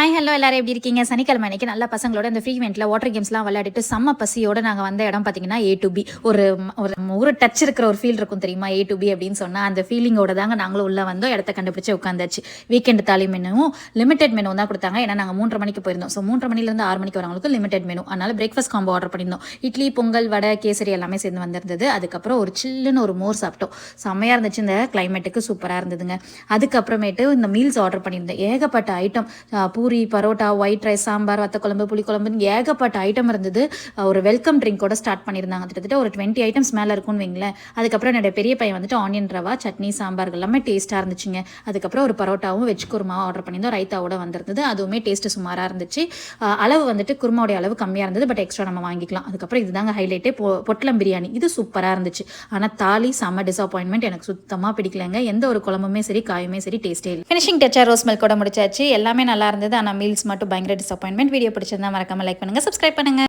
Hi hello எல்லாரும். எப்படி இருக்கீங்க? சனிக்கிழமை அன்னைக்கு நல்ல பசங்களோட இந்த ஃப்ரீ இவெண்ட்டில் வாட்டர் கேம்ஸ்லாம் விளையாடிட்டு செம்ம பசியோட நாங்கள் வந்த இடம் பார்த்தீங்கன்னா ஏ டு பி ஒரு ஒரு ஒரு டச் இருக்கிற ஒரு ஃபீல் இருக்கும் தெரியுமா? ஏ டு பி அப்படின்னு சொன்னால் அந்த ஃபீலிங்கோட தாங்க நாங்களும் உள்ளே வந்தோம். இடத்த கண்டுபிடிச்சு உட்காந்தாச்சு. வீக்கெண்ட் தாலி மெனுவும் லிமிடெட் மெனு தான் கொடுத்தாங்க. ஏன்னா நாங்கள் மூன்றரை மணிக்கு போயிருந்தோம். ஸோ மூன்றரை மணிலேருந்து ஆறு மணிக்கு வரவங்களுக்கு லிமிடெட் மெனு அதனால பிரேக்ஃபாஸ்ட் காம்போ ஆர்டர் பண்ணியிருந்தோம். இட்லி பொங்கல் வடை கேசரி எல்லாமே சேர்ந்து வந்திருந்தது. அதுக்கப்புறம் ஒரு சில்லுன்னு ஒரு மோர் சாப்பிட்டோம். செம்மையாக இருந்துச்சு. இந்த கிளைமேட்டுக்கு சூப்பராக இருந்ததுங்க. அதுக்கப்புறமேட்டு இந்த மீல்ஸ் ஆர்டர் பண்ணியிருந்தேன். ஏகப்பட்ட ஐட்டம் பூ பூரி பரோட்டா ஒயிட் ரைஸ் சாம்பார் வத்தக்குழம்பு புளிக்குழம்புன்னு ஏகப்பட்ட ஐட்டம் இருந்தது. ஒரு வெல்கம் ட்ரிங்கோட ஸ்டார்ட் பண்ணியிருந்தாங்க. கிட்டத்தட்ட ஒரு டுவெண்ட்டி ஐட்டம்ஸ் மேலே இருக்கும்னு வைங்களேன். அதுக்கப்புறம் என்னோட பெரிய பையன் வந்துட்டு ஆனியன் ரவா சட்னி சாம்பார் எல்லாமே டேஸ்ட்டாக இருந்துச்சுங்க. அதுக்கப்புறம் ஒரு பரோட்டாவும் வெஜ் குருமாவும் ஆர்டர் பண்ணியிருந்தோம். ரைத்தாவோட வந்திருந்தது. அதுவுமே டேஸ்ட்டு சுமாராக இருந்துச்சு. அளவு வந்துட்டு குருமாவுடைய அளவு கம்மியாக இருந்தது. பட் எக்ஸ்ட்ரா நம்ம வாங்கிக்கலாம். அதுக்கப்புறம் இதுதாங்க ஹைலைட்டே பொ பொட்டலம் பிரியாணி. இது சூப்பராக இருந்துச்சு. ஆனால் தாலி செம்ம டிசப்பாயின்மெண்ட் எனக்கு சுத்தமாக பிடிக்கலங்க. எந்த ஒரு குழம்புமே சரி காயுமே சரி டேஸ்டே இல்லை. ஃபினிஷிங் டச்சா ரோஸ் மில்க் கூட முடிச்சாச்சு. எல்லாமே நல்லா இருந்தது. ஆனால் மீல்ஸ் மட்டும் பயங்கர டிசப்பாயின்மெண்ட் வீடியோ பிடிச்சிருந்தா மறக்காம லைக் பண்ணுங்க சப்ஸ்கிரைப் பண்ணுங்க.